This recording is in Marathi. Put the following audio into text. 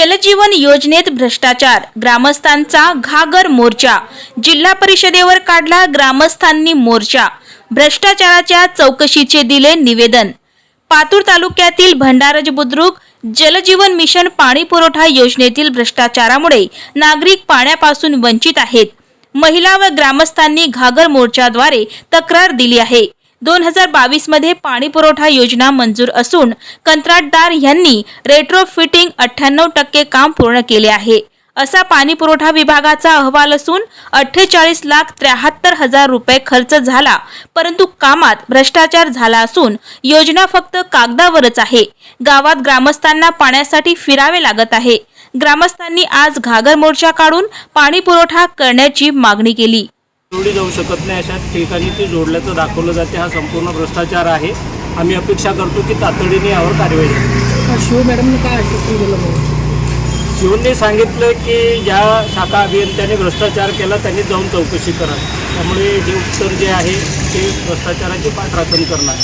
जलजीवन योजनेत भ्रष्टाचार. ग्रामस्थांचा घागर मोर्चा. जिल्हा परिषदेवर काढला ग्रामस्थांनी मोर्चा. भ्रष्टाचाराच्या चौकशीचे दिले निवेदन. पातूर तालुक्यातील भंडारज बुद्रुक जलजीवन मिशन पाणी पुरवठा योजनेतील भ्रष्टाचारामुळे नागरिक पाण्यापासून वंचित आहेत. महिला व ग्रामस्थांनी घागर मोर्चाद्वारे तक्रार दिली आहे. दोन हजार बावीसमध्ये पाणी पुरवठा योजना मंजूर असून कंत्राटदार यांनी रेट्रो फिटिंग अठ्ठ्याण्णव टक्के काम पूर्ण केले आहे. असा पाणी पुरवठा विभागाचा अहवाल असून अठ्ठेचाळीस लाख त्र्याहत्तर हजार रुपये खर्च झाला परंतु कामात भ्रष्टाचार झाला असून योजना फक्त कागदावरच आहे. गावात ग्रामस्थांना पाण्यासाठी फिरावे लागत आहे. ग्रामस्थांनी आज घागर मोर्चा काढून पाणी पुरवठा करण्याची मागणी केली. जोडली जाऊ शकत नाही अशा ठिकाणी ती जोडल्याचं दाखवलं जाते. हा संपूर्ण भ्रष्टाचार आहे. आम्ही अपेक्षा करतो की तातडीने यावर कारवाई झाली. शिव मॅडमने काय आश्वासन दिलं मग? शिवनने सांगितलं की ज्या शाखा अभियंत्याने भ्रष्टाचार केला त्यांनी जाऊन चौकशी करा. त्यामुळे हे उत्तर जे आहे ते भ्रष्टाचाराची पाठराखण करणार.